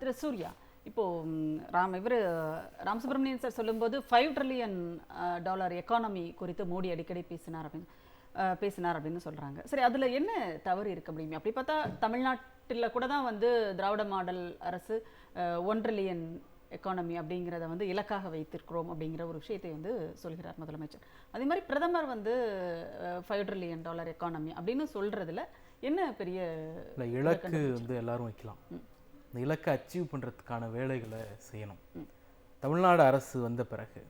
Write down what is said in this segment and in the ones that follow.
திரு சூர்யா இப்போ ம், ராம் இவர் ராம் சுப்ரமணியன் சார் சொல்லும்போது ஃபைவ் ட்ரில்லியன் டாலர் எக்கானமி குறித்து மோடி அடிக்கடி பேசினார் அப்படின்னு பேசினார் அப்படின்னு சொல்றாங்க. சரி அதுல என்ன தவறு இருக்கு அப்படிங்க அப்படி பார்த்தா தமிழ்நாட்டில் கூட தான் வந்து திராவிட மாடல் அரசு ஒன் ட்ரில்லியன் எக்கானமி அப்படிங்கிறத வந்து இலக்காக வைத்திருக்கிறோம் அப்படிங்கிற ஒரு விஷயத்தை வந்து சொல்கிறார் முதலமைச்சர். அதே மாதிரி பிரதமர் வந்து ஃபைவ் ட்ரில்லியன் டாலர் எக்கானமி அப்படின்னு சொல்றதுல என்ன பெரிய இலக்கு வந்து எல்லாரும் வைக்கலாம். இலக்கை அச்சீவ் பண்ணுறதுக்கான வேலைகளை செய்யணும். தமிழ்நாடு அரசு வந்த பிறகு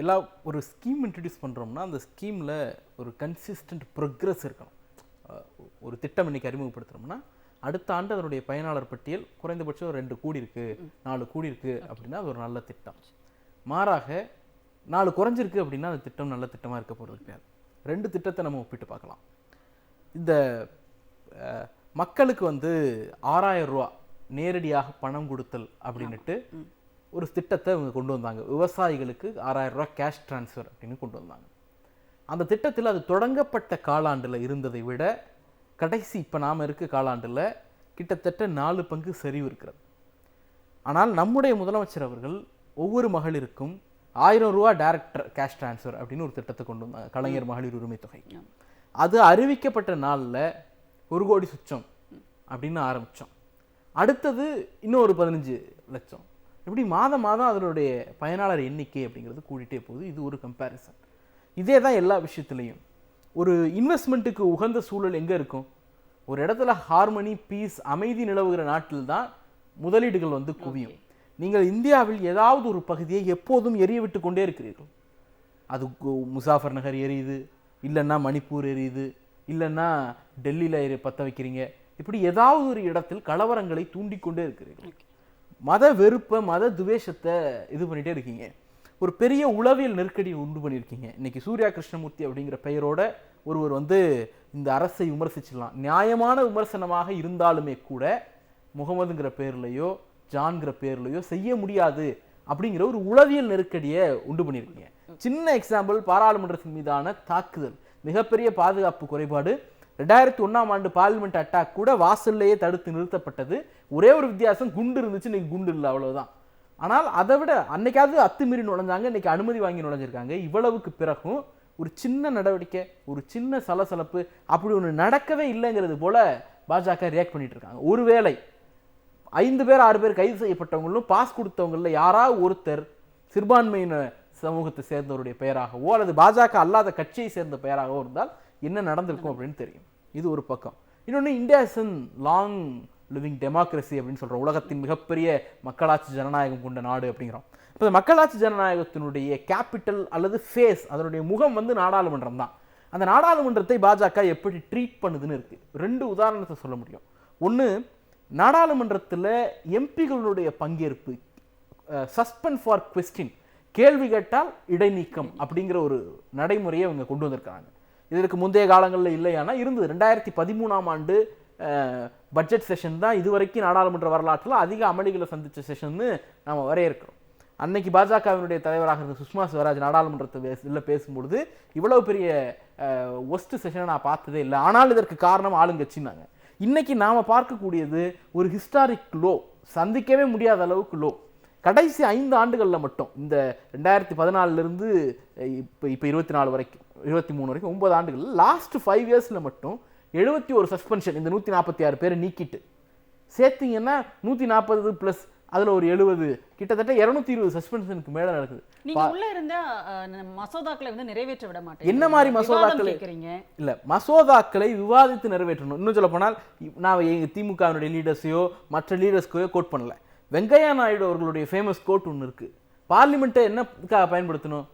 எல்லா ஒரு ஸ்கீம் இன்ட்ரடியூஸ் பண்ணுறோம்னா அந்த ஸ்கீமில் ஒரு கன்சிஸ்டன்ட் ப்ரோக்ரஸ் இருக்கணும். ஒரு திட்டம் இன்னைக்கு அறிமுகப்படுத்துகிறோம்னா அடுத்த ஆண்டு அதனுடைய பயனாளர் பட்டியல் குறைந்தபட்சம் ரெண்டு கோடி இருக்கு நாலு கோடி இருக்கு அப்படின்னா அது ஒரு நல்ல திட்டம். மாறாக நாலு குறைஞ்சிருக்கு அப்படின்னா அந்த திட்டம் நல்ல திட்டமாக இருக்க போகிறது கிடையாது. ரெண்டு திட்டத்தை நம்ம ஒப்பிட்டு பார்க்கலாம். இந்த மக்களுக்கு வந்து ஆறாயிரம் ரூபா நேரடியாக பணம் கொடுத்தல் அப்படின்னுட்டு ஒரு திட்டத்தை இவங்க கொண்டு வந்தாங்க. விவசாயிகளுக்கு ஆறாயிரம் ரூபா கேஷ் ட்ரான்ஸ்ஃபர் அப்படின்னு கொண்டு வந்தாங்க. அந்த திட்டத்தில் அது தொடங்கப்பட்ட காலாண்டில் இருந்ததை விட கடைசி இப்போ நாம் இருக்க காலாண்டில் கிட்டத்தட்ட நாலு பங்கு சரிவு இருக்கிறது. ஆனால் நம்முடைய முதலமைச்சர் அவர்கள் ஒவ்வொரு மகளிருக்கும் ஆயிரம் ரூபா டைரக்டர் கேஷ் ட்ரான்ஸ்ஃபர் அப்படின்னு ஒரு திட்டத்தை கொண்டு வந்தாங்க. கலைஞர் மகளிர் உரிமை தொகை. அது அறிவிக்கப்பட்ட நாளில் ஒரு கோடி சுச்சம் அப்படின்னு ஆரம்பித்தோம். அடுத்தது இன்னும் ஒரு பதினஞ்சு லட்சம். இப்படி மாதம் மாதம் அதனுடைய பயனாளர் எண்ணிக்கை அப்படிங்கிறது கூடிட்டே போகுது. இது ஒரு கம்பேரிசன் இதே தான் எல்லா விஷயத்துலையும். ஒரு இன்வெஸ்ட்மெண்ட்டுக்கு உகந்த சூழல் எங்கே இருக்கும்? ஒரு இடத்துல ஹார்மனி பீஸ் அமைதி நிலவுகிற நாட்டில் தான் முதலீடுகள் வந்து குவியும். நீங்கள் இந்தியாவில் ஏதாவது ஒரு பகுதியை எப்போதும் எரிய விட்டு கொண்டே இருக்கிறீர்கள். அது முசாஃபர் நகர் எரியுது. இல்லைன்னா மணிப்பூர் எரியுது. இல்லைன்னா டெல்லியில் எரி பற்ற வைக்கிறீங்க. இப்படி ஏதாவது ஒரு இடத்தில் கலவரங்களை தூண்டிக்கொண்டே இருக்கிறீர்கள். மத வெறுப்பை மத துவேஷத்தை இது பண்ணிட்டே இருக்கீங்க. ஒரு பெரிய உளவியல் நெருக்கடி உண்டு பண்ணியிருக்கீங்க. இன்னைக்கு சூர்யா கிருஷ்ணமூர்த்தி அப்படிங்கிற பெயரோட ஒருவர் வந்து இந்த அரசை விமர்சிச்சிடலாம். நியாயமான விமர்சனமாக இருந்தாலுமே கூட முகமதுங்கிற பேர்லையோ ஜான்கிற பேர்லையோ செய்ய முடியாது அப்படிங்கிற ஒரு உளவியல் நெருக்கடியை உண்டு பண்ணியிருக்கீங்க. சின்ன எக்ஸாம்பிள் பாராளுமன்றத்தின் மீதான தாக்குதல். மிகப்பெரிய பாதுகாப்பு குறைபாடு ரெண்டாயிரத்தி ஒன்றாம் ஆண்டு பார்லிமெண்ட் அட்டாக் கூட வாசல்லையே தடுத்து நிறுத்தப்பட்டது. ஒரே ஒரு வித்தியாசம் குண்டு இருந்துச்சு இன்னைக்கு குண்டு இல்லை அவ்வளவுதான். ஆனால் அதை விட அன்னைக்காவது அத்துமீறி நுழைஞ்சாங்க இன்னைக்கு அனுமதி வாங்கி நுழைஞ்சிருக்காங்க. இவ்வளவுக்கு பிறகும் ஒரு சின்ன நடவடிக்கை ஒரு சின்ன சலசலப்பு அப்படி ஒன்று நடக்கவே இல்லைங்கிறது போல பாஜக ரியாக்ட் பண்ணிட்டு இருக்காங்க. ஒருவேளை ஐந்து பேர் ஆறு பேர் கைது செய்யப்பட்டவங்களும் பாஸ் கொடுத்தவங்களில் யாராவது ஒருத்தர் சிறுபான்மையின சமூகத்தை சேர்ந்தவருடைய பெயராகவோ அல்லது பாஜக அல்லாத கட்சியை சேர்ந்த பெயராகவோ இருந்தால் என்ன நடந்திருக்கும் அப்படின்னு தெரியும். இது ஒரு பக்கம். இன்னொன்று India is long living democracy அப்படின்னு சொல்கிறோம் உலகத்தின் மிகப்பெரிய மக்களாட்சி ஜனநாயகம் கொண்ட நாடு அப்படிங்கிறோம். இப்போ மக்களாட்சி ஜனநாயகத்தினுடைய கேபிட்டல் அல்லது ஃபேஸ் அதனுடைய முகம் வந்து நாடாளுமன்றம் தான். அந்த நாடாளுமன்றத்தை பாஜக எப்படி ட்ரீட் பண்ணுதுன்னு இருக்குது ரெண்டு உதாரணத்தை சொல்ல முடியும். ஒன்று நாடாளுமன்றத்தில் எம்பிகளுடைய பங்கேற்பு சஸ்பெண்ட் ஃபார் கொஸ்டின் கேள்வி கேட்டால் இடைநீக்கம் அப்படிங்கிற ஒரு நடைமுறையை அவங்க கொண்டு வந்திருக்காங்க இதற்கு முந்தைய காலங்களில் இல்லையானா இருந்தது. ரெண்டாயிரத்தி பதிமூணாம் ஆண்டு பட்ஜெட் செஷன் தான் இதுவரைக்கும் நாடாளுமன்ற வரலாற்றில் அதிக அமளிகளை சந்தித்த செஷன்னு நாம வரையறுக்கிறோம். அன்னைக்கு பாஜகவினுடைய தலைவராக இருந்த சுஷ்மா ஸ்வராஜ் நாடாளுமன்றத்தை பேச பேசும்பொழுது இவ்வளவு பெரிய ஒஸ்ட் செஷனை நான் பார்த்ததே இல்லை. ஆனால் இதற்கு காரணம் ஆளுங்கட்சின்னாங்க. இன்னைக்கு நாம் பார்க்கக்கூடியது ஒரு ஹிஸ்டாரிக் லோ சந்திக்கவே முடியாத அளவுக்கு லோ கடைசி ஐந்து ஆண்டுகளில் மட்டும் இந்த ரெண்டாயிரத்தி பதினாலிருந்து இப்போ இப்போ இருபத்தி நாலு வரைக்கும் இருபத்தி மூணு வரைக்கும் ஒன்பது ஆண்டுகள் லாஸ்ட் ஃபைவ் இயர்ஸில் மட்டும் எழுபத்தி ஒரு சஸ்பென்ஷன் இந்த நூற்றி நாற்பத்தி ஆறு பேரை நீக்கிட்டு சேர்த்தீங்கன்னா நூற்றி நாற்பது ப்ளஸ் அதில் ஒரு எழுபது கிட்டத்தட்ட இரநூத்தி இருபது சஸ்பென்ஷனுக்கு மேலே நடக்குது. நீங்க உள்ள இருந்த மசோதாக்களை வந்து நிறைவேற்ற விட மாட்டேன் என்ன மாதிரி மசோதாக்களை? கேக்குறீங்க. இல்ல மசோதாக்களை விவாதித்து நிறைவேற்றணும். இன்னும் சொல்ல போனால் நான் எங்க திமுகவினுடைய லீடர்ஸையோ மற்ற லீடர்ஸ்க்கையோ கோட் பண்ணல. வெங்கையா நாயுடு அவர்களுடைய ஃபேமஸ் கோட் ஒன்று இருக்கு. பார்லிமெண்ட்டை என்ன பயன்படுத்தணும்?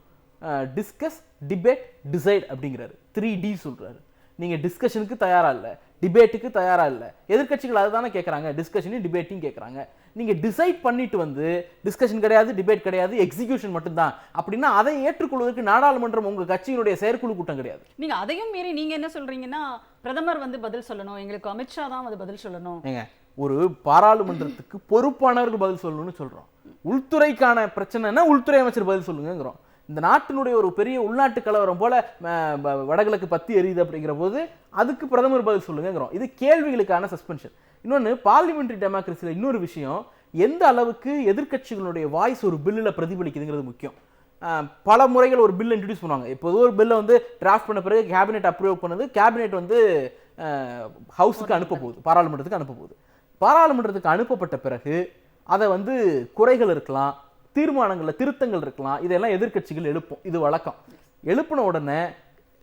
டிஸ்கஸ் டிபேட் டிசைட் அப்படிங்கிறாரு. த்ரீ டி சொல்றாரு. நீங்க டிஸ்கஷனுக்கு தயாரா இல்ல. டிபேட்டுக்கு தயாரா இல்ல. எதிர்க்கட்சிகள் அதுதானே கேட்குறாங்க டிஸ்கஷனையும் டிபேட்டையும் கேட்குறாங்க நீங்க டிசைட் பண்ணிட்டு வந்து டிஸ்கஷன் கிடையாது டிபேட் கிடையாது எக்ஸிகியூஷன் மட்டும்தான் அப்படின்னா அதை ஏற்றுக்கொள்வதற்கு நாடாளுமன்றம் உங்க கட்சியினுடைய செயற்குழு கூட்டம் கிடையாது. நீங்க அதையும் மீறி நீங்க என்ன சொல்றீங்கன்னா பிரதமர் வந்து பதில் சொல்லணும். எங்களுக்கு அமித்ஷா தான் வந்து பதில் சொல்லணும். ஒரு பாராளுமன்றத்துக்கு பொறுப்பானவர்கள் பதில் சொல்லணும்னு சொல்றோம். உள்துறைக்கான பிரச்சனைனா உள்துறை அமைச்சர் பதில் சொல்லுங்கிறோம் இந்த நாட்டினுடைய ஒரு பெரிய உள்நாட்டு கலவரம் போல வ- வடகிழக்கு பத்தி எரியுது அப்படிங்கிற போது அதுக்கு பிரதமர் பதில் சொல்லுங்கிறோம் இது கேள்விகளுக்கான சஸ்பென்ஷன் இன்னொன்று பார்லிமெண்ட்ரி டெமோக்ரஸியில் இன்னொரு விஷயம் எந்த அளவுக்கு எதிர்கட்சிகளுடைய வாய்ஸ் ஒரு பில்லில் பிரதிபலிக்குதுங்கிறது முக்கியம். பல முறைகள் ஒரு பில் இன்ட்ரடியூஸ் பண்ணுவாங்க. இப்போ ஒரு பில்லை வந்து டிராஃப்ட் பண்ண பிறகு கேபினெட் அப்ரூவ் பண்ணது கேபினெட் வந்து ஹவுஸுக்கு அனுப்ப போகுது பாராளுமன்றத்துக்கு அனுப்ப போகுது. பாராளுமன்றத்துக்கு அனுப்பப்பட்ட பிறகு அதை வந்து குறைகள் இருக்கலாம் தீர்மானங்களில் திருத்தங்கள் இருக்கலாம் இதெல்லாம் எதிர்க்கட்சிகள் எழுப்பும். இது வழக்கம். எழுப்பின உடனே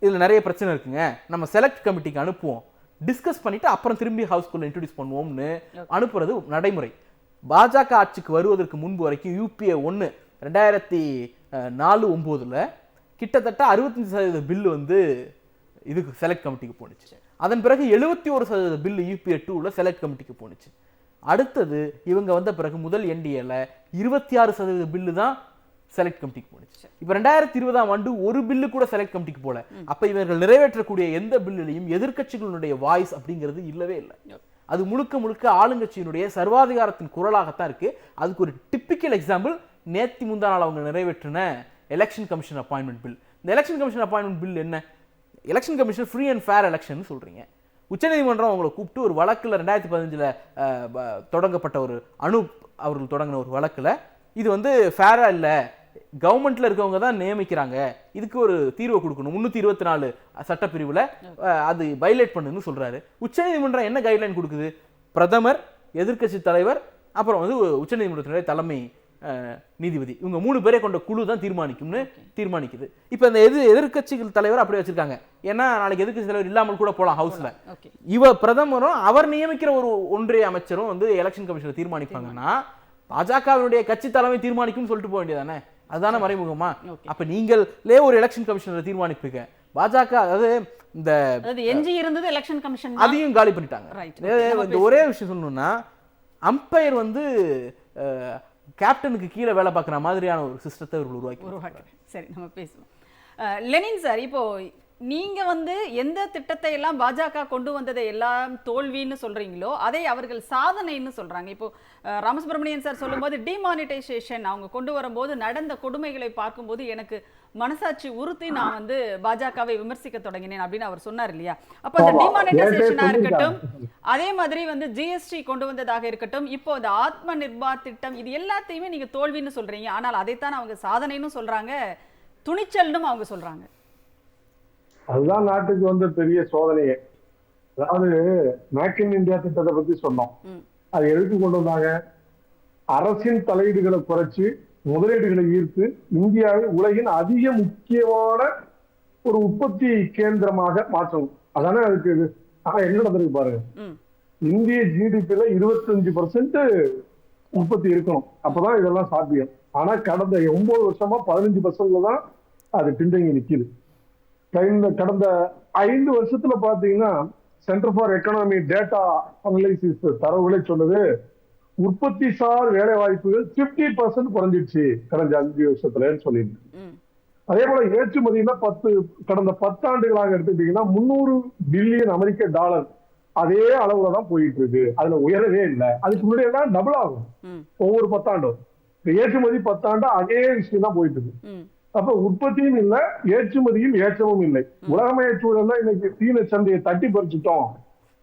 இதில் நிறைய பிரச்சனை இருக்குங்க. நம்ம செலக்ட் கமிட்டிக்கு அனுப்புவோம். டிஸ்கஸ் பண்ணிட்டு அப்புறம் திரும்பி ஹவுஸ்குள்ள இன்ட்ரடியூஸ் பண்ணுவோம்னு அனுப்புறது நடைமுறை. பாஜக ஆட்சிக்கு வருவதற்கு முன்பு வரைக்கும் யூபிஏ ஒன்று ரெண்டாயிரத்தி நாலு ஒம்போதுல கிட்டத்தட்ட அறுபத்தஞ்சு சதவீத பில்லு வந்து இதுக்கு செலக்ட் கமிட்டிக்கு போணுச்சு அதன் பிறகு எழுபத்தி ஒரு சதவீத பில்லு யூபிஏ டூவில் செலக்ட் கமிட்டிக்கு போணுச்சு. அடுத்தது இவங்க வந்த பிறகு முதல் என்டிஏல இருபத்தி ஆறு சதவீத பில்லு தான் செலக்ட் கமிட்டிக்கு போணுச்சு. இப்போ ரெண்டாயிரத்தி இருபதாம் ஆண்டு ஒரு பில்லு கூட செலக்ட் கமிட்டிக்கு போல. அப்ப இவர்கள் நிறைவேற்றக்கூடிய எந்த பில்லுலையும் எதிர்க்கட்சிகளுடைய வாய்ஸ் அப்படிங்கிறது இல்லவே இல்லை. அது முழுக்க முழுக்க ஆளுங்கட்சியினுடைய சர்வாதிகாரத்தின் குரலாகத்தான் இருக்கு. அதுக்கு ஒரு டிப்பிக்கல் எக்ஸாம்பிள் நேத்தி முந்தா நாள் அவங்க நிறைவேற்றின எலெக்ஷன் கமிஷன் அப்பாயின்மெண்ட் பில் இந்த எலெக்ஷன் கமிஷன் அப்பாயின்மெண்ட் பில் என்ன? Election commission free and fair election சொல்கிறீங்க உச்சநீதிமன்றம் அவங்களை கூப்பிட்டு ஒரு வழக்கில் ரெண்டாயிரத்தி பதினஞ்சில் தொடங்கப்பட்ட ஒரு அணு அவர்கள் தொடங்கின ஒரு வழக்கில் இது வந்து ஃபேராக இல்லை? கவர்மெண்ட்ல இருக்கவங்க தான் நியமிக்கிறாங்க. இதுக்கு ஒரு தீர்வை கொடுக்கணும். முன்னூத்தி இருபத்தி நாலு சட்டப்பிரிவுல அது பைலேட் பண்ணுன்னு சொல்றாரு. உச்சநீதிமன்றம் என்ன கைட்லைன் கொடுக்குது? பிரதமர் எதிர்க்கட்சி தலைவர் அப்புறம் வந்து உச்சநீதிமன்றத்தினுடைய தலைமை நீதிபதி. இவங்க மூணு பேரை கொண்ட குழு தான் தீர்மானிக்கும்னு தீர்மானிக்குது. இப்போ இந்த எது எதிர்க்கட்சிகள் தலைவர் அப்படியே வச்சிருக்காங்க. ஏன்னா நாளைக்கு எதிர்க்கட்சி தலைவர் இல்லாமல் கூட போலாம் ஹவுஸ்ல இவ பிரதமரும் அவர் நியமிக்கிற ஒரு ஒன்றிய அமைச்சரும் வந்து எலெக்ஷன் கமிஷனை தீர்மானிப்பாங்கன்னா பாஜகவினுடைய கட்சி தலைமை தீர்மானிக்கும்னு சொல்லிட்டு போக வேண்டியதானே? அதுதானே மறைமுகமா. அப்ப நீங்களே ஒரு எலெக்ஷன் கமிஷனரை தீர்மானிப்பீங்க. பாஜக அதாவது இந்த எஞ்சி இருந்தது எலெக்ஷன் கமிஷன் அதையும் காலி பண்ணிட்டாங்க. ஒரே விஷயம் சொல்லணும்னா அம்பையர் வந்து கேப்டனுக்கு கீழே வேலை பார்க்குற மாதிரியான ஒரு சிஸ்டத்தை இவர்கள் உருவாக்கி உருவாக்குறேன் சரி நம்ம பேசுவோம். லெனின் சார் இப்போ நீங்க வந்து எந்த திட்டத்தை எல்லாம் பாஜக கொண்டு வந்ததை எல்லாம் தோல்வின்னு சொல்றீங்களோ அதை அவர்கள் சாதனைன்னு சொல்றாங்க. இப்போ அஹ், ராமசுப்ரமணியன் சார் சொல்லும்போது டிமானிட்டைசேஷன் அவங்க கொண்டு வரும்போது நடந்த கொடுமைகளை பார்க்கும்போது எனக்கு மனசாட்சி உறுத்தி நான் வந்து பாஜகவை விமர்சிக்க தொடங்கினேன் அப்படின்னு அவர் சொன்னார் இல்லையா? அப்ப அந்த. டிமானிட்டைசேஷனா இருக்கட்டும் அதே மாதிரி வந்து ஜிஎஸ்டி கொண்டு வந்ததாக இருக்கட்டும் இப்போ இந்த ஆத்ம நிர்பார் திட்டம் இது எல்லாத்தையுமே நீங்க தோல்வின்னு சொல்றீங்க. ஆனால் அதைத்தான் அவங்க சாதனைன்னு சொல்றாங்க துணிச்சல்னும் அவங்க சொல்றாங்க. அதுதான் நாட்டுக்கு வந்து பெரிய சோதனையே. அதாவது மேக் இன் இந்தியா திட்டத்தை பத்தி சொன்னோம். அது எதுக்கு கொண்டு வந்தாங்க? அரசின் தலையீடுகளை குறைச்சு முதலீடுகளை ஈர்த்து இந்தியாவை உலகின் அதிக முக்கியமான ஒரு உற்பத்தி கேந்திரமாக மாற்றணும் அதானே அதுக்கு இது? ஆனா என்ன நடந்திருக்கு பாருங்க. இந்திய ஜிடிபில இருபத்தஞ்சு பர்சன்ட் உற்பத்தி இருக்கணும். அப்பதான் இதெல்லாம் சாத்தியம். ஆனா கடந்த ஒன்பது வருஷமா பதினஞ்சு பர்சன்ட்ல தான் அது பின்தங்கி நிக்குது. கடந்த கடந்த ஐந்து வருஷத்துல பாத்தீங்கன்னா centre for economy data analysis தரவுகளை சொன்னது உற்பத்தி சார் வேலை வாய்ப்புகள் பிப்டி பர்சன்ட் குறைஞ்சிடுச்சு கடந்த அஞ்சு வருஷத்துலன்னு ம். அதே போல ஏற்றுமதினா பத்து கடந்த பத்தாண்டுகளாக எடுத்துக்கிட்டீங்கன்னா முந்நூறு பில்லியன் அமெரிக்க டாலர் அதே அளவுல தான் போயிட்டு இருக்கு அதுல உயரவே இல்லை. அதுக்கு முன்னாடி எல்லாம் டபுள் ஆகும். ஒவ்வொரு பத்தாண்டும். ஏற்றுமதி பத்தாண்டு அதே விஷயம் தான் போயிட்டு இருக்கு அப்ப உற்பத்தியும் இல்ல ஏற்றுமதியும் ஏற்றமும் இல்லை. உலகமய சூழல்ல இன்னைக்கு சீன சந்தையை தட்டி பறிச்சுட்டோம்.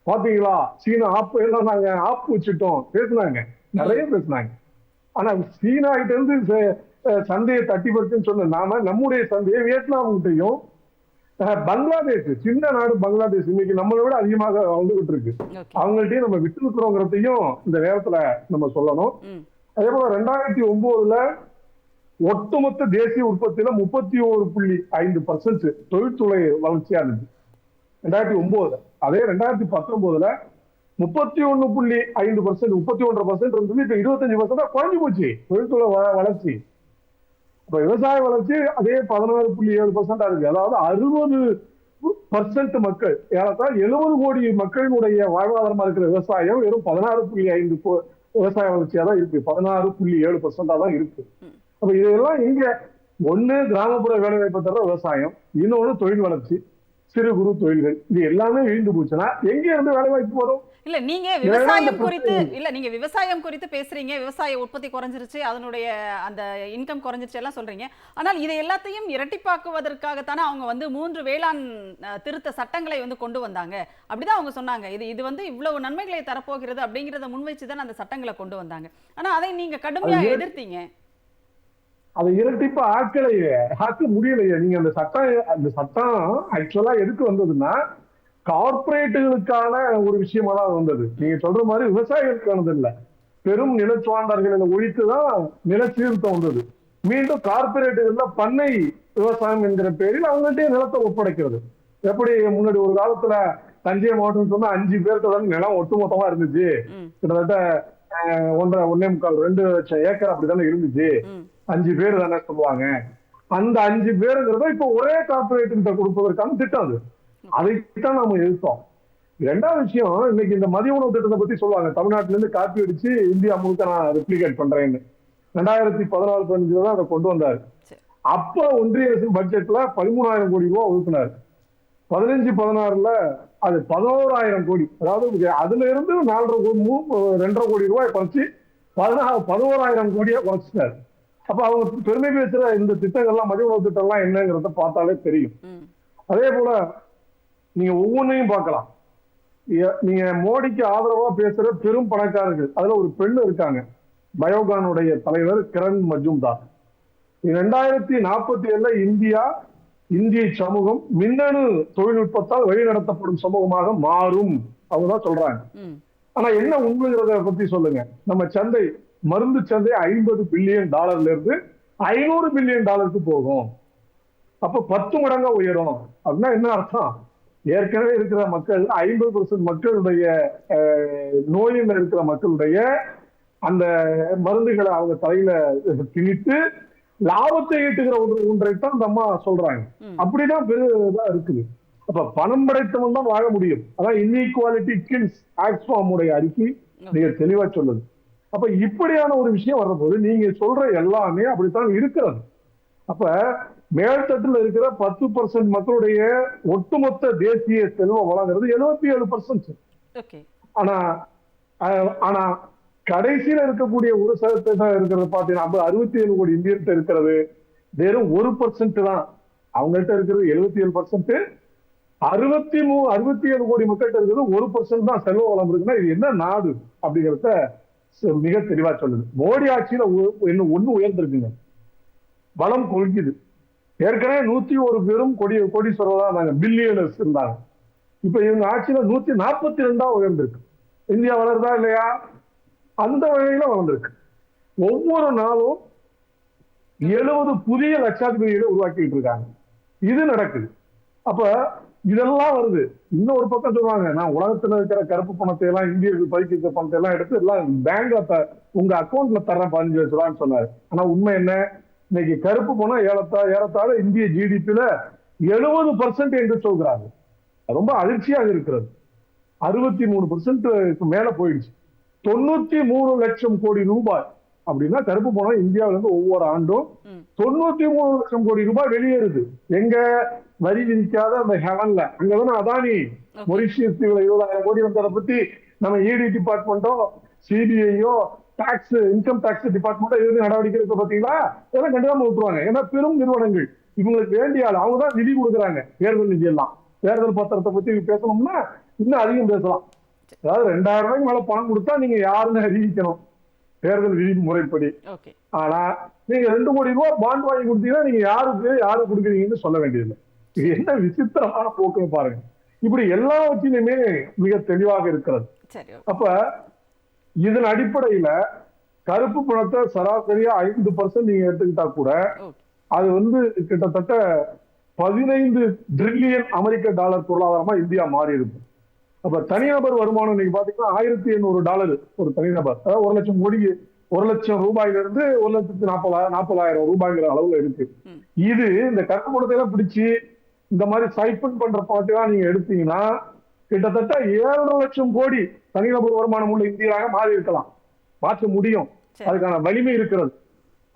பாத்தீங்களா? சீன ஆப்பு எல்லாம் நாங்க ஆப்பு வச்சுட்டோம். பேசுனாங்க. நிறைய பேசுனாங்க. ஆனா சீனா கிட்ட இருந்து சந்தையை தட்டி சொன்ன நாம நம்முடைய சந்தையை வியட்நாம் கிட்டையும் அஹ் பங்களாதேஷ் சின்ன நாடு பங்களாதேஷ் இன்னைக்கு நம்மளை விட அதிகமாக வந்துகிட்டு இருக்கு. அவங்கள்ட்டயும் நம்ம விட்டு இருக்கிறோங்கிறதையும் இந்த நேரத்துல நம்ம சொல்லணும். அதே போல ரெண்டாயிரத்தி ஒன்பதுல ஒட்டுமொத்த தேசிய உற்பத்தியில முப்பத்தி ஒரு புள்ளி ஐந்து பர்சன்ட் தொழில்துறை வளர்ச்சியா இருந்துச்சு. ரெண்டாயிரத்தி ஒன்பதுல அதே ரெண்டாயிரத்தி பத்தொன்பதுல முப்பத்தி ஒண்ணு புள்ளி ஐந்து பர்சன்ட் முப்பத்தி ஒன்றரை பர்சன்ட் இருந்தது. இப்ப இருபத்தஞ்சு பர்சன்ட் குறைஞ்சு போச்சு. தொழில்துறை வளர்ச்சி. இப்ப விவசாய வளர்ச்சி அதே பதினாறு புள்ளி ஏழு பர்சன்டா இருக்கு. அதாவது அறுபது பர்சன்ட் மக்கள் ஏறத்தாழ எழுபது கோடி மக்களினுடைய வாழ்வாதாரமா இருக்கிற விவசாயம் வெறும் பதினாறு புள்ளி ஐந்து போ- விவசாய வளர்ச்சியா தான் இருக்கு. பதினாறு புள்ளி ஏழு பர்சன்டா தான் இருக்கு. அப்ப இதெல்லாம் இங்க ஒண்ணு கிராமப்புற வேலைவாய்ப்பு தர விவசாயம் இன்னொன்னு தொழில் வளர்ச்சி. சிறு குறு தொழில்கள் இது எல்லாமே வீழ்ந்து போச்சுன்னா எங்க இருந்து வேலைவாய்ப்பு வரும்? இல்ல நீங்க விவசாயம் குறித்து இல்ல நீங்க விவசாயம் குறித்து பேசுறீங்க விவசாய உற்பத்தி குறைஞ்சிருச்சு அதனுடைய அந்த இன்கம் குறைஞ்சிருச்சு எல்லாம் சொல்றீங்க. ஆனால் இதை எல்லாத்தையும் இரட்டிப்பாக்குவதற்காகத்தானே அவங்க வந்து மூன்று வேளாண் திருத்த சட்டங்களை வந்து கொண்டு வந்தாங்க. அப்படிதான் அவங்க சொன்னாங்க. இது இது வந்து இவ்வளவு நன்மைகளை தரப்போகிறது அப்படிங்கறத முன்வைச்சு தான் அந்த சட்டங்களை கொண்டு வந்தாங்க. ஆனா அதை நீங்க கடுமையா எதிர்த்தீங்க? அதை இரட்டிப்பா ஆக்கலையே. ஆக்க முடியலையே. நீங்க அந்த சட்டம் அந்த சட்டம் ஆக்சுவலா எதுக்கு வந்ததுன்னா கார்பரேட்டுகளுக்கான ஒரு விஷயமா தான் வந்தது. நீங்க சொல்ற மாதிரி விவசாயிகளுக்கானது இல்ல. பெரும் நிலச்சுவாண்டர்களை ஒழித்து தான் நில சீர்திருத்தம் வந்தது. மீண்டும் கார்பரேட்டுகள்ல பண்ணை விவசாயம் என்கிற பேரில் அவங்கள்ட்டயே நிலத்தை ஒப்படைக்கிறது. எப்படி முன்னாடி ஒரு காலத்துல தஞ்சை மாவட்டம் சொன்னா அஞ்சு தான் நிலம் ஒட்டுமொத்தமா இருந்துச்சு. கிட்டத்தட்ட ஒன்றரை ஒன்னே முக்கால் ரெண்டு லட்சம் ஏக்கர் அப்படித்தானே இருந்துச்சு. அஞ்சு பேர் தானே சொல்லுவாங்க. அந்த அஞ்சு பேருங்கிறத இப்ப ஒரே கார்பரேட் கிட்ட கொடுப்பதற்கான திட்டம் அது. அதைத்தான் நாம எதிர்த்தோம். ரெண்டாவது விஷயம் இன்னைக்கு இந்த மதிய உணவு திட்டத்தை பத்தி சொல்லுவாங்க. தமிழ்நாட்டுல இருந்து காப்பி அடிச்சு இந்தியா முழுக்க நான் ரெப்ளிகேட் பண்றேன்னு. ரெண்டாயிரத்தி பதினாலு பதினஞ்சுல தான் அதை கொண்டு வந்தாரு. அப்ப ஒன்றிய அரசின் பட்ஜெட்ல பதிமூணாயிரம் கோடி ரூபாய் ஒதுக்குனாரு. பதினஞ்சு பதினாறுல அது பதினோராயிரம் கோடி. அதாவது அதுல இருந்து நாலரை கோடி மூ- ரெண்டரை கோடி ரூபாய் குறைச்சு பதினாறு பதினோராயிரம் கோடியா குறைச்சிட்டாரு. அப்ப அவங்க பெருமை பேசுற இந்த திட்டங்கள்லாம் மதிய உணவு திட்டம்லாம் என்னங்கிறத பார்த்தாலே தெரியும். அதே போல நீங்க ஒவ்வொன்றையும் பார்க்கலாம். நீங்க மோடிக்கு ஆதரவா பேசுற பெரும் பணக்காரர்கள் அதுல ஒரு பெண் இருக்காங்க. பயோகானுடைய தலைவர் கிரண் மஜும்தார். ரெண்டாயிரத்தி நாற்பத்தி ஏழுல இந்தியா இந்திய சமூகம் மின்னணு தொழில்நுட்பத்தால் வழிநடத்தப்படும் சமூகமாக மாறும். அவங்க தான் சொல்றாங்க ஆனா என்ன உண்மைங்கிறத பத்தி சொல்லுங்க. நம்ம சந்தை மருந்து சந்தை ஐம்பது பில்லியன் டாலர்ல இருந்து ஐநூறு பில்லியன் டாலருக்கு போகும். அப்ப பத்து மடங்கா உயரும். அப்படின்னா என்ன அர்த்தம்? ஏற்கனவே இருக்கிற மக்கள் ஐம்பது பர்சன்ட் மக்களுடைய நோயில் இருக்கிற மக்களுடைய அந்த மருந்துகளை அவங்க தலையில திணித்து லாபத்தை ஈட்டுகிற ஒன்று ஒன்றைத்தான் இந்த அம்மா சொல்றாங்க. அப்படிதான் பெருதா இருக்குது. அப்ப பணம் படைத்தவன் தான் வாழ முடியும். அதான் இன்இக்வாலிட்டி கில்ஸ் ஆக்ஸ்ஃபார்ம் உடைய அறிக்கை. மிக தெளிவா சொல்லுது அப்ப இப்படியான ஒரு விஷயம் வர்றபோது நீங்க சொல்ற எல்லாமே அப்படித்தான் இருக்கிறது. அப்ப மேல்தட்டுல இருக்கிற பத்து பர்சன்ட் மக்களுடைய ஒட்டுமொத்த தேசிய செல்வ வளங்கிறது எழுபத்தி ஏழு பர்சன்ட் ஆனா ஆனா கடைசியில இருக்கக்கூடிய ஒரு சதவீதம் இருக்கிறது. பாத்தீங்கன்னா அறுபத்தி ஏழு கோடி இந்தியர்கிட்ட இருக்கிறது. வெறும் ஒரு பர்சன்ட் தான். அவங்கள்ட்ட இருக்கிறது எழுபத்தி ஏழு பர்சன்ட் அறுபத்தி மூ அறுபத்தி ஏழு கோடி மக்கள்கிட்ட இருக்கிறது ஒரு பர்சன்ட் தான் செல்வ வளம் இருக்குன்னா இது என்ன நாடு அப்படிங்கிறத மிக தெளிவா சொல்லுது. மோடி ஆட்சியில இன்னும் ஒண்ணு உயர்ந்திருக்குங்க. வளம் கொள்கிது. ஏற்கனவே நூத்தி ஒரு பேரும் கொடி கோடீஸ்வரர் தான் நாங்க பில்லியனர்ஸ் இருந்தாங்க. இப்ப இவங்க ஆட்சியில நூத்தி நாற்பத்தி ரெண்டா உயர்ந்திருக்கு. இந்தியா வளருதா இல்லையா? அந்த வகையில வளர்ந்திருக்கு. ஒவ்வொரு நாளும் எழுபது புதிய லட்சாதிபதிகளை உருவாக்கிட்டு இருக்காங்க. இது நடக்குது. அப்ப இதெல்லாம் வருது. இன்னொரு பக்கம் சொல்லுவாங்க நான் உலகத்துல இருக்கிற கருப்பு பணத்தை எல்லாம் இந்தியர்கள் பதுக்கி இருக்கிற பணத்தை எல்லாம் எடுத்து எல்லாம் பேங்க்ல உங்க அக்கௌண்ட்ல தரேன் பதினஞ்சு லட்ச ரூபான்னு சொன்னாரு. ஆனா உண்மை என்ன? இன்னைக்கு கருப்பு பணம் ஏறத்தா ஏறத்தாழ இந்திய ஜிடிபில எழுபது பர்சன்ட் என்று சொல்கிறாங்க. ரொம்ப அதிர்ச்சியாக இருக்கிறது. அறுபத்தி மூணு பர்சன்ட் மேல போயிடுச்சு. தொண்ணூத்தி மூணு லட்சம் கோடி ரூபாய். அப்படின்னா கருப்பு பணம் இந்தியாவில இருந்து ஒவ்வொரு ஆண்டும். தொண்ணூத்தி மூணு லட்சம் கோடி ரூபாய் வெளியேறுது. எங்க? வரி விதிக்காத அந்த ஹெவன்ல. அங்கதானே அதானி? மொரிஷியஸ் தீவுல இருபதாயிரம் கோடி வந்ததை பத்தி நம்ம இடி டிபார்ட்மெண்ட்டோ சிபிஐயோ டாக்ஸ் இன்கம் டாக்ஸ் டிபார்ட்மெண்ட்டோ எதுவும் நடவடிக்கை இருக்கு பாத்தீங்களா இதெல்லாம் கண்டுக்காம விட்டுருவாங்க. ஏன்னா பெரும் நிறுவனங்கள். இவங்களுக்கு வேண்டிய ஆள் அவங்க தான் நிதி கொடுக்குறாங்க. தேர்தல் நிதி எல்லாம். தேர்தல் பத்திரத்தை பத்தி பேசணும்னா இன்னும் அதிகம் பேசலாம். அதாவது ரெண்டாயிரம் ரூபாய்க்கு மேல பணம் கொடுத்தா நீங்க யாருன்னு அறிவிக்கணும். தேர்தல் விதிமுறைப்படி ஓகே ஆனா நீங்க ரெண்டு கோடி ரூபாய் பாண்ட் வாங்கி கொடுத்தீங்கன்னா நீங்க யாருக்கு யாரு கொடுக்குறீங்கன்னு சொல்ல வேண்டியதில்லை. என்ன விசித்திரமான போக்குன்னு பாருங்க. இப்படி எல்லாவற்றிலுமே மிக தெளிவாக இருக்கிறது. அப்ப இதன் அடிப்படையில கருப்பு பணத்தை சராசரியா ஐந்து பர்சன்ட் நீங்க எடுத்துக்கிட்டா கூட அது வந்து கிட்டத்தட்ட பதினைந்து ட்ரில்லியன் அமெரிக்க டாலர் பொருளாதாரமா இந்தியா மாறி இருக்கு அப்ப தனிநபர் வருமானம் இன்னைக்கு பாத்தீங்கன்னா ஆயிரத்தி எண்ணூறு டாலர் ஒரு தனிநபர். அதாவது ஒரு லட்சம் கோடி ஒரு லட்சம் ரூபாயில இருந்து ஒரு லட்சத்து நாற்பதாயிரம் நாற்பதாயிரம் ரூபாய்ங்கிற அளவுல இருக்கு. இது இந்த கருப்பு பணத்தை எல்லாம் பிடிச்சு இந்த மாதிரி சைப்பன் பண்ற பணத்தைலாம் நீங்க எடுத்தீங்கன்னா கிட்டத்தட்ட ஏழரை லட்சம் கோடி தனிநபர் வருமானம் உள்ள இந்தியாவாக மாறி இருக்கலாம். மாற்ற முடியும். அதுக்கான வலிமை இருக்கிறது.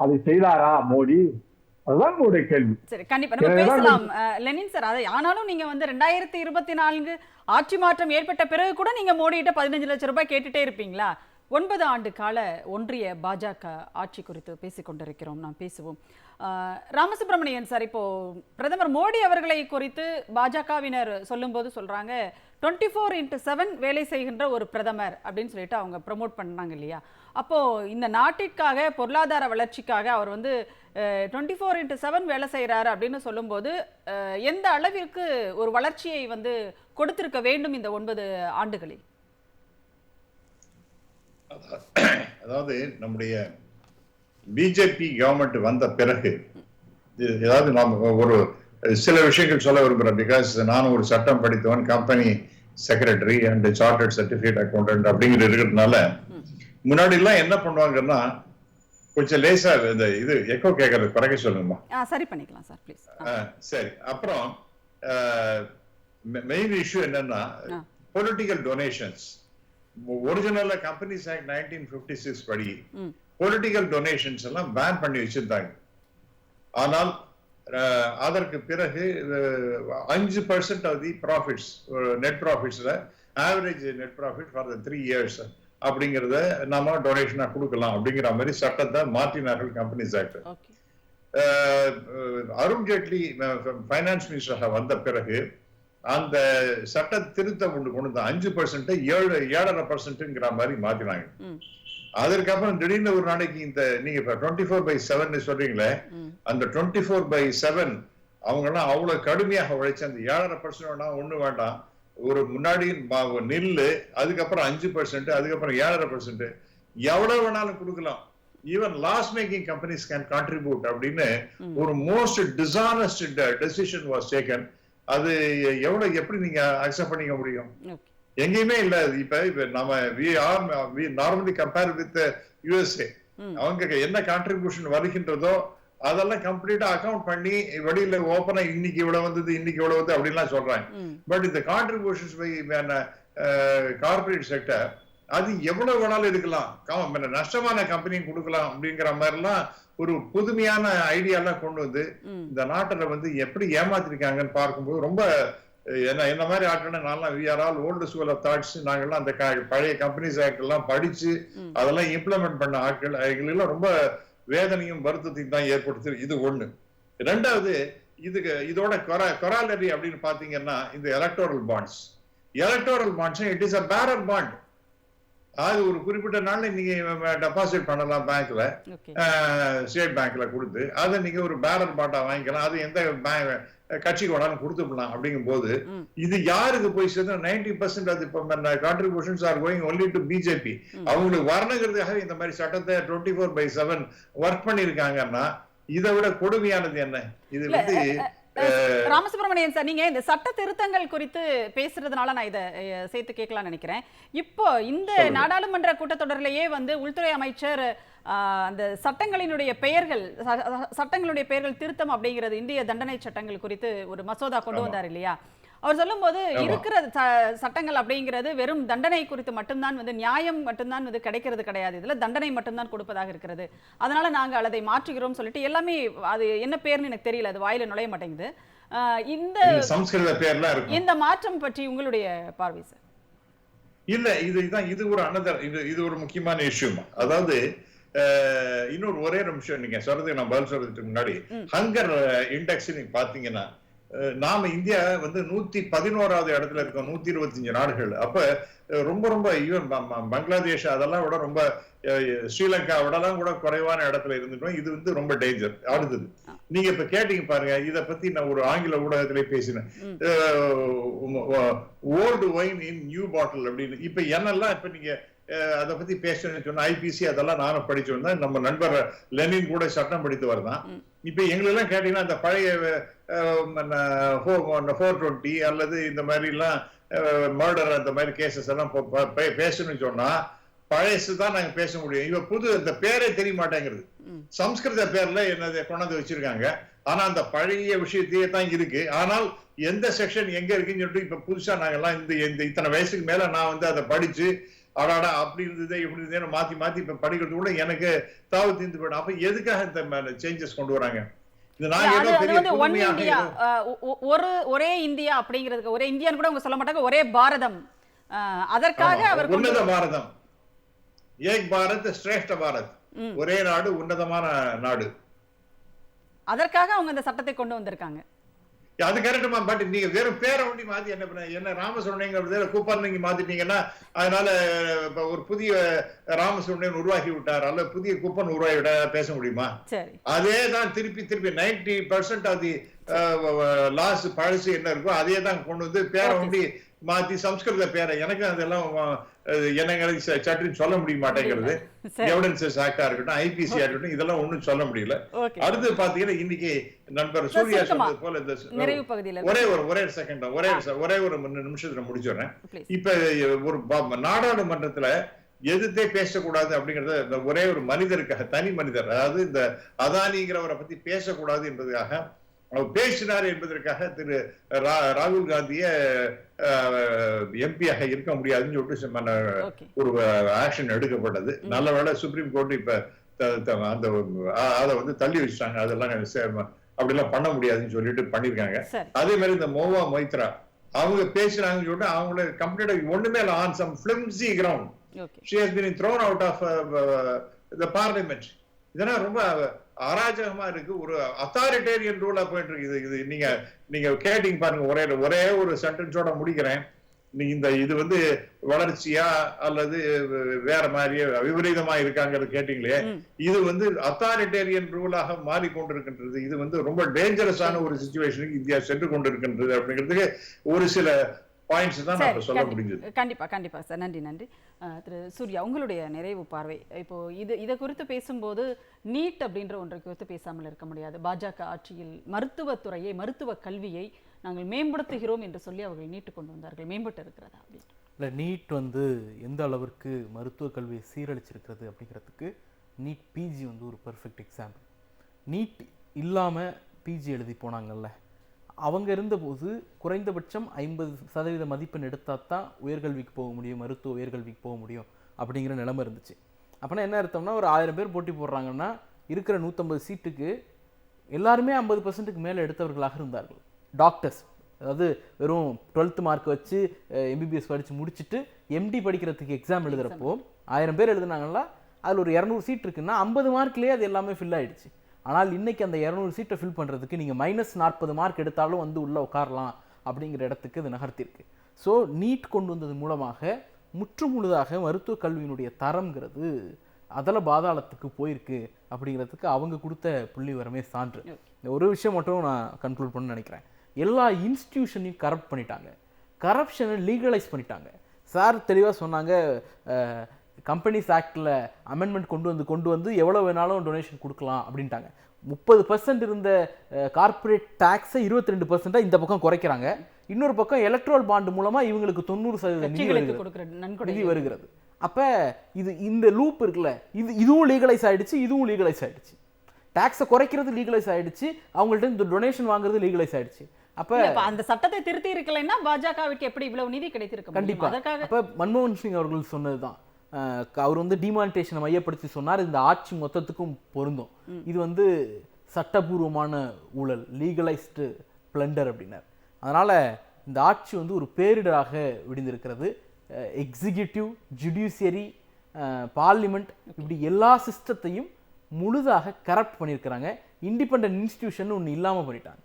அதை செய்தாரா மோடி? அதுதான் உங்களுடைய கேள்வி. சரி கண்டிப்பா. நம்ம பேசலாம். லெனின் சார் அதை ஆனாலும் நீங்க வந்து ரெண்டாயிரத்தி இருபத்தி நான்கு ஆட்சி மாற்றம் ஏற்பட்ட பிறகு கூட நீங்க மோடிகிட்ட பதினஞ்சு லட்சம் ரூபாய் கேட்டுட்டே இருப்பீங்களா? ஒன்பது ஆண்டு கால ஒன்றிய பாஜக ஆட்சி குறித்து பேசிக் கொண்டிருக்கிறோம். நாம் பேசுவோம். ராமசுப்ரமணியன் சார் இப்போ பிரதமர் மோடி அவர்களை குறித்து பாஜகவினர் சொல்லும்போது சொல்றாங்க டுவெண்ட்டி ஃபோர் இன்ட்டு செவன் வேலை செய்கின்ற ஒரு பிரதமர் அப்படின்னு சொல்லிட்டு அவங்க ப்ரமோட் பண்ணாங்க இல்லையா? அப்போ இந்த நாட்டிற்காக பொருளாதார வளர்ச்சிக்காக அவர் வந்து டுவெண்ட்டி ஃபோர் இன்ட்டு செவன் வேலை செய்கிறாரு அப்படின்னு சொல்லும்போது எந்த அளவிற்கு ஒரு வளர்ச்சியை வந்து கொடுத்திருக்க வேண்டும் இந்த ஒன்பது ஆண்டுகளில்? அதாவது நம்முடைய பிஜேபி கவர்மெண்ட் வந்த பிறகு ஏதாவது நாம் ஒரு சில விஷயங்கள் சொல்ல விரும்புகிறேன் பிகாஸ் நானும் ஒரு சட்டம் படித்தவன் company secretary and chartered certificate accountant அப்படிங்கிற இருக்கிறதுனால முன்னாடி எல்லாம் என்ன பண்ணுவாங்கன்னா கொஞ்சம் லேசா இந்த இது எக்கோ கேட்கறது குறைக்க சொல்லுங்கம்மா. சரி பண்ணிக்கலாம் சார் ப்ளீஸ் சரி. அப்புறம் மெயின் இஷ்யூ என்னன்னா. Political donations ஒரிஜினல்ல companies act nineteen fifty six படி பொலிட்டிக்கல் டொனேஷன்ஸ் எல்லாம் பேன் பண்ணி வச்சிருந்தாங்க. ஆனால் அதற்கு பிறகு அஞ்சு percent of the profits net ப்ராஃபிட்ஸ்ல average net profit for the three years அப்படிங்கிறத நாம டொனேஷனா கொடுக்கலாம் அப்படிங்கிற மாதிரி சட்டத்தை மாற்றினார்கள் companies act Arun Jaitley finance மினிஸ்டராக வந்த பிறகு அந்த சட்ட திருத்தம் ஒன்று கொண்டு வந்தா அஞ்சு பர்சன்ட் ஏழு ஏழரை பர்சன்ட்ங்கிற மாதிரி மாத்தினாங்க. அதற்கப்புறம் திடீர்னு ஒரு நாளைக்கு இந்த நீங்க இப்ப டுவெண்ட்டி ஃபோர் பை செவன் சொல்றீங்களே அந்த டுவெண்ட்டி ஃபோர் பை செவன் அவங்க எல்லாம் அவ்வளவு கடுமையாக உழைச்சு அந்த ஏழரை பர்சன்ட் ஒண்ணு வேண்டாம். ஒரு முன்னாடி நெல்லு அதுக்கப்புறம் அஞ்சு பர்சன்ட் அதுக்கப்புறம் ஏழரை பர்சன்ட் எவ்வளவு வேணாலும் கொடுக்கலாம். Even loss making companies can contribute அப்படின்னு. ஒரு most dishonest decision was taken அது எவ்வளவு எப்படி நீங்க அக்செப்ட் பண்ணிக்க முடியும்? எங்கேயுமே இல்ல இப்ப இப்ப நம்ம we are we normally compare with USA அவங்க என்ன கான்ட்ரிபியூஷன் வருகின்றதோ அதெல்லாம் கம்ப்ளீட்டா அக்கவுண்ட் பண்ணி வெளியில ஓப்பனா இன்னைக்கு இவ்வளவு வந்தது இன்னைக்கு இவ்வளவு வந்து அப்படின்லாம் சொல்றாங்க. பட் இந்த கான்ட்ரிபியூஷன்ஸ் பை கார்பரேட் செக்டர் அது எவ்வளவு வேணாலும் இருக்கலாம் மன்ன நஷ்டமான கம்பெனியும் கொடுக்கலாம் அப்படிங்கிற மாதிரிலாம் ஒரு புதுமையான ஐடியாலாம் கொண்டு வந்து இந்த நாட்டுல வந்து எப்படி ஏமாத்திருக்காங்கன்னு பார்க்கும்போது ரொம்ப என்ன என்ன மாதிரி ஆட்கள் நான்லாம் we are all old school of thoughts நாங்கெல்லாம் அந்த பழைய கம்பெனிஸ் ஆக்ட் எல்லாம் படிச்சு. அதெல்லாம் இம்ப்ளிமெண்ட் பண்ண ஆட்கள் எல்லாம் ரொம்ப வேதனையும் வருத்தத்தையும் தான் ஏற்படுத்து இது ஒண்ணு. ரெண்டாவது இதுக்கு இதோட கொரா கொராலரி அப்படின்னு பாத்தீங்கன்னா இந்த electoral bonds electoral bonds it is a bearer bond அது ஒரு குறிப்பிட்ட நாள்ல நீங்க டெபாசிட் பண்ணலாம் பேங்க்ல ஸ்டேட் பேங்க்ல கொடுத்து அதை நீங்க ஒரு பேரர் பாட்டா வாங்கிக்கலாம். அது எந்த கட்சிக்கு வேணாலும் கொடுத்துக்கலாம் அப்படிங்கும் போது. இது யாருக்கு போய் சேர்ந்து நைன்டி பர்சன்ட் அது இப்போ contributions are going only to BJP. அவங்களுக்கு வரணுங்கிறதுக்காக இந்த மாதிரி சட்டத்தை twenty four by seven work பண்ணிருக்காங்கன்னா இதை விட கொடுமையானது என்ன? இது வந்து ராமசுப்ரமணியன் சார் நீங்க இந்த சட்ட திருத்தங்கள் குறித்து பேசுறதுனால நான் இதை சேர்த்து கேட்கலாம்னு நினைக்கிறேன் இப்போ இந்த. நாடாளுமன்ற கூட்டத்தொடரிலேயே வந்து உள்துறை அமைச்சர் அந்த சட்டங்களினுடைய பெயர்கள் சட்டங்களுடைய பெயர்கள் திருத்தம் அப்படிங்கிறது இந்திய தண்டனை சட்டங்கள் குறித்து ஒரு மசோதா கொண்டு. வந்தார் இல்லையா அவர் சொல்லும்போது. இருக்கிற சட்டங்கள் அப்படிங்கிறது வெறும் தண்டனை குறித்து மட்டும்தான் வந்து நியாயம் மட்டும்தான் வந்து கிடைக்கிறது கிடையாது. இதுல தண்டனை மட்டும்தான் கொடுப்பதாக இருக்கிறது. அதனால நாங்கள் அதை மாற்றுகிறோம் சொல்லிட்டு எல்லாமே அது என்ன பேர்னு எனக்கு தெரியல. அது வாயில நுழைய மாட்டேங்குது. இந்த இந்த மாற்றம் பற்றி உங்களுடைய பார்வை சார்? இல்ல இது இதான் இது ஒரு அனதர் இது இது ஒரு முக்கியமான இஷ்யூ அதாவது இன்னொரு ஒரே நிமிஷம் நீங்க சொல்றதுக்கு நான் பதில் சொல்றதுக்கு முன்னாடி. ஹங்கர் இண்டெக்ஸ் நீங்க பாத்தீங்கன்னா நாம இந்தியா வந்து நூத்தி பதினோராவது இடத்துல இருக்கோம் நூத்தி இருபத்தஞ்சு நாடுகள் அப்ப ரொம்ப ரொம்ப ஈவன் பங்களாதேஷ் அதெல்லாம் விட ரொம்ப ஸ்ரீலங்கா விடலாம் கூட குறைவான இடத்துல இருந்துட்டோம் இது வந்து ரொம்ப டேஞ்சர் அடுத்தது நீங்க இப்ப கேட்டீங்க பாருங்க இத பத்தி நான் ஒரு ஆங்கில ஊடகத்திலே பேசினேன். Old wine in new bottle அப்படின்னு இப்ப என்னெல்லாம் இப்ப நீங்க அதை பத்தி பேசணும்னு சொன்னா ஐபிசி அதெல்லாம் நானும் படிச்சு வந்தேன். நம்ம நண்பர் லெனின் கூட சட்டம் படித்து வரதான். ம். இப்ப எங்களெல்லாம் கேட்டீங்கன்னா அந்த பழைய ஃபோர் டுவெண்ட்டி அல்லது இந்த மாதிரி எல்லாம் மர்டர் அந்த மாதிரி கேசஸ் எல்லாம் பேசணும்னு சொன்னா பழசு தான் நாங்க பேச முடியும். இவ புது இந்த பேரே தெரிய மாட்டேங்கிறது. சம்ஸ்கிருத பேர்ல என்னது கொண்டாந்து வச்சிருக்காங்க. ஆனா அந்த பழைய விஷயத்தையே தான் இருக்கு. ஆனால் எந்த செக்ஷன் எங்க இருக்குன்னு சொல்லிட்டு இப்ப புதுசா நாங்கெல்லாம் இந்த இந்த இத்தனை வயசுக்கு மேல நான் வந்து அதை படிச்சு அடாடா அப்படி இருந்தது இப்படி இருந்ததுன்னு மாத்தி மாத்தி இப்ப படிக்கிறது கூட எனக்கு தாவு தீர்ந்து போயிடும். அப்ப எதுக்காக இந்த சேஞ்சஸ் கொண்டு வராங்க? ஒரு ஒரே இந்தியா அப்படிங்கிறதுக்கு ஒரே இந்தியான்னு கூட அவங்க சொல்ல மாட்டாங்க ஒரே பாரதம். அதற்காக அவர் உன்னத பாரதம். ஏக் பாரத் ஸ்ரேஷ்ட பாரத். ஒரே நாடு உன்னதமான நாடு. அதற்காக அவங்க இந்த சட்டத்தை கொண்டு வந்திருக்காங்க. அது கரெக்டுமா பட் நீங்க வெறும் பேரை ஒண்டி மாத்தி என்ன பண்ண என்ன ராமசுரணைங்க கூப்பார் நீங்க மாத்திட்டீங்கன்னா அதனால ஒரு புதிய ராமசுரணையன் உருவாக்கி விட்டார் அல்ல புதிய கூப்பன் உருவாக்கி விட்டார் பேச முடியுமா அதே தான் திருப்பி திருப்பி ninety percent of the loss பழசு என்ன இருக்கோ அதே தான் கொண்டு வந்து பேரை. ஒண்டி மாத்தி சம்ஸ்கிருத பேரை எனக்கு அதெல்லாம் ச- சட்டுன்னு சொல்ல முடிய மாட்டேங்கிறது. எவிடன்சஸ் ஆக்டா இருக்கட்டும் ஐபிசியா இருக்கட்டும் இதெல்லாம் ஒண்ணும் சொல்ல முடியல. அடுத்து பாத்தீங்கன்னா இன்னைக்கு நண்பர் சூர்யா. சொன்னது போல இந்த ஒரே ஒரு ஒரே செகண்ட் ஒரே ஒரே ஒரு மூணு நிமிஷத்துல முடிச்சிடுறேன். இப்ப ஒரு நாடாளுமன்றத்துல எதிர்த்தே பேசக்கூடாது அப்படிங்கறத இந்த ஒரே ஒரு மனிதருக்காக தனி மனிதர் அதாவது இந்த அதானிங்கிறவரை பத்தி பேசக்கூடாது என்பதற்காக அவர் பேசினார் என்பதற்காக திரு ராகுல் காந்திய எம்பியாக இருக்க முடியாதுன்னு சொல்லிட்டு ஒரு ஆக்ஷன் எடுக்கப்பட்டது. நல்ல வேளை சுப்ரீம் கோர்ட் இப்ப அந்த அதை வந்து தள்ளி வச்சிட்டாங்க. அதெல்லாம் அப்படிலாம் பண்ண முடியாதுன்னு சொல்லிட்டு பண்ணிருக்காங்க அதே மாதிரி இந்த மோவா மொய்த்ரா அவங்க பேசுறாங்கன்னு சொல்லிட்டு அவங்கள கம்ப்ளீட்டா ஒண்ணுமே இல்லை. On some flimsy ground she has been thrown out of the parliament இதெல்லாம் ரொம்ப அராஜகமா இருக்கு. ஒரு அத்தாரிட்டேரியன் ரூலா போயிட்டு இருக்கு இது இது நீங்க நீங்க கேட்டிங் பாருங்க. ஒரே ஒரே ஒரு சென்டென்ஸோட முடிக்கிறேன். நீ இந்த இது வந்து வளர்ச்சியா அல்லது வேற மாதிரியே விபரீதமா இருக்காங்கிறது கேட்டீங்களே. இது வந்து அத்தாரிட்டேரியன் ரூலாக மாறிக்கொண்டிருக்கின்றது. இது வந்து ரொம்ப டேஞ்சரஸான ஒரு சுச்சுவேஷனுக்கு இந்தியா சென்று கொண்டிருக்கின்றது அப்படிங்கிறதுக்கு ஒரு சில பாயிண்ட்ஸ் தான் நான் சொல்ல முடிஞ்சது. கண்டிப்பா கண்டிப்பா. சார் நன்றி நன்றி. திரு சூர்யா உங்களுடைய நிறைவு பார்வை. இப்போ இது இதை குறித்து பேசும்போது நீட் அப்படின்ற ஒன்றை குறித்து பேசாமல் இருக்க முடியாது. பாஜக ஆட்சியில் மருத்துவத்துறையை மருத்துவ கல்வியை நாங்கள் மேம்படுத்துகிறோம் என்று சொல்லி அவர்கள் நீட்டு கொண்டு வந்தார்கள். மேம்பட்டு இருக்கிறதா அப்படின்னு? இல்லை நீட் வந்து எந்த அளவிற்கு மருத்துவ கல்வியை சீரழிச்சிருக்கிறது அப்படிங்கிறதுக்கு நீட் பிஜி வந்து ஒரு பெர்ஃபெக்ட் எக்ஸாம்பிள் நீட் இல்லாமல் பிஜி எழுதி போனாங்கல்ல அவங்க இருந்தபோது குறைந்தபட்சம் ஐம்பது சதவீத மதிப்பெண் எடுத்தால் தான் உயர்கல்விக்கு போக முடியும் மருத்துவ உயர்கல்விக்கு போக முடியும் அப்படிங்கிற நிலைமை இருந்துச்சு. அப்போனா என்ன அர்த்தம்னா ஒரு ஆயிரம் பேர் போட்டி போடுறாங்கன்னா இருக்கிற நூற்றம்பது சீட்டுக்கு எல்லாருமே ஐம்பது பர்சன்ட்டுக்கு மேலே எடுத்தவர்களாக இருந்தார்கள். டாக்டர்ஸ் அதாவது வெறும் டுவெல்த் மார்க் வச்சு எம்பிபிஎஸ் படித்து முடிச்சுட்டு எம்டி படிக்கிறதுக்கு எக்ஸாம் எழுதுறப்போ ஆயிரம் பேர் எழுதுனாங்களா? அதில் ஒரு இரநூறு சீட் இருக்குன்னா ஐம்பது மார்க்லேயே அது எல்லாமே ஃபில் ஆயிடுச்சு. ஆனால் இன்னைக்கு அந்த இரநூறு சீட்டை ஃபில் பண்ணுறதுக்கு நீங்கள் மைனஸ் நாற்பது மார்க் எடுத்தாலும் வந்து உள்ளே உட்காரலாம் அப்படிங்கிற இடத்துக்கு இது நகர்த்திருக்கு ஸோ நீட் கொண்டு வந்தது மூலமாக முற்று முழுதாக மருத்துவ கல்வியினுடைய தரம்ங்கிறது அதல பாதாளத்துக்கு போயிருக்கு அப்படிங்கிறதுக்கு அவங்க கொடுத்த புள்ளி வரமே சான்று இந்த ஒரு விஷயம் மட்டும் நான் கன்க்ளூட் பண்ண நினைக்கிறேன். எல்லா இன்ஸ்டிடியூஷனையும் கரப்ட் பண்ணிட்டாங்க. கரப்ஷனை லீகலைஸ் பண்ணிட்டாங்க. சார் தெளிவாக சொன்னாங்க கம்பெனிஸ் ஆக்டில் அமெண்ட்மெண்ட் கொண்டு வந்து கொண்டு வந்து எவ்வளோ வேணாலும் டொனேஷன் கொடுக்கலாம் அப்படின்ட்டாங்க. முப்பது பர்சன்ட் இருந்த கார்ப்பரேட் டேக்ஸை இருபத்தி ரெண்டு பர்சன்ட்டாக இந்த பக்கம் குறைக்கிறாங்க. இன்னொரு பக்கம் எலக்ட்ரல் பாண்டு மூலமாக இவங்களுக்கு தொண்ணூறு சதவீத நிதி வருகிறது. அப்ப இது இந்த லூப் இருக்குல்ல இது இதுவும் லீகலைஸ் ஆயிடுச்சு இதுவும் லீகலைஸ் ஆயிடுச்சு. டாக்ஸை குறைக்கிறது லீகலைஸ் ஆயிடுச்சு அவங்கள்ட்ட இந்த டொனேஷன் வாங்குறது லீகலைஸ் ஆயிடுச்சு. அப்ப அந்த சட்டத்தை திருத்தி இருக்கலைன்னா பாஜகவிற்கு எப்படி இவ்வளவு நிதி கிடைத்திருக்க கண்டிப்பா. அதற்காக அப்ப மன்மோகன் சிங் அவர்கள் சொன்னதுதான். அவர் வந்து டிமானிட்டேஷனை மையப்படுத்தி சொன்னார். இந்த ஆட்சி மொத்தத்துக்கும் பொருந்தும். இது வந்து சட்டபூர்வமான ஊழல் லீகலைஸ்டு பிளண்டர் அப்படின்னார். அதனால இந்த ஆட்சி வந்து ஒரு பேரிடராக விடிந்திருக்கிறது. எக்ஸிக்யூட்டிவ் ஜுடிஷியரி பார்லிமெண்ட் இப்படி எல்லா சிஸ்டத்தையும் முழுதாக கரப்ட் பண்ணியிருக்கிறாங்க. இண்டிபெண்ட் இன்ஸ்டிடியூஷன் ஒன்று இல்லாமல் பண்ணிட்டாங்க.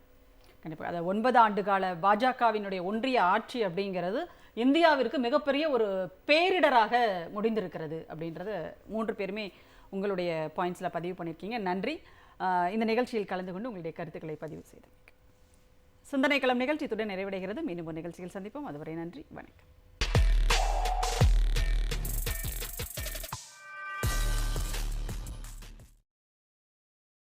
கண்டிப்பாக அது ஒன்பது ஆண்டு கால பாஜகவினுடைய ஒன்றிய ஆட்சி அப்படிங்கிறது இந்தியாவிற்கு மிகப்பெரிய ஒரு பேரிடராக முடிந்திருக்கிறது அப்படின்றது மூன்று பேருமே உங்களுடைய பாயிண்ட்ஸில் பதிவு பண்ணியிருக்கீங்க. நன்றி. இந்த நிகழ்ச்சியில் கலந்து கொண்டு உங்களுடைய கருத்துக்களை பதிவு செய்து சிந்தனை களம் நிகழ்ச்சி இத்துடன் நிறைவடைகிறது. மீண்டும் ஒரு நிகழ்ச்சியில் சந்திப்போம். அதுவரை நன்றி. வணக்கம்.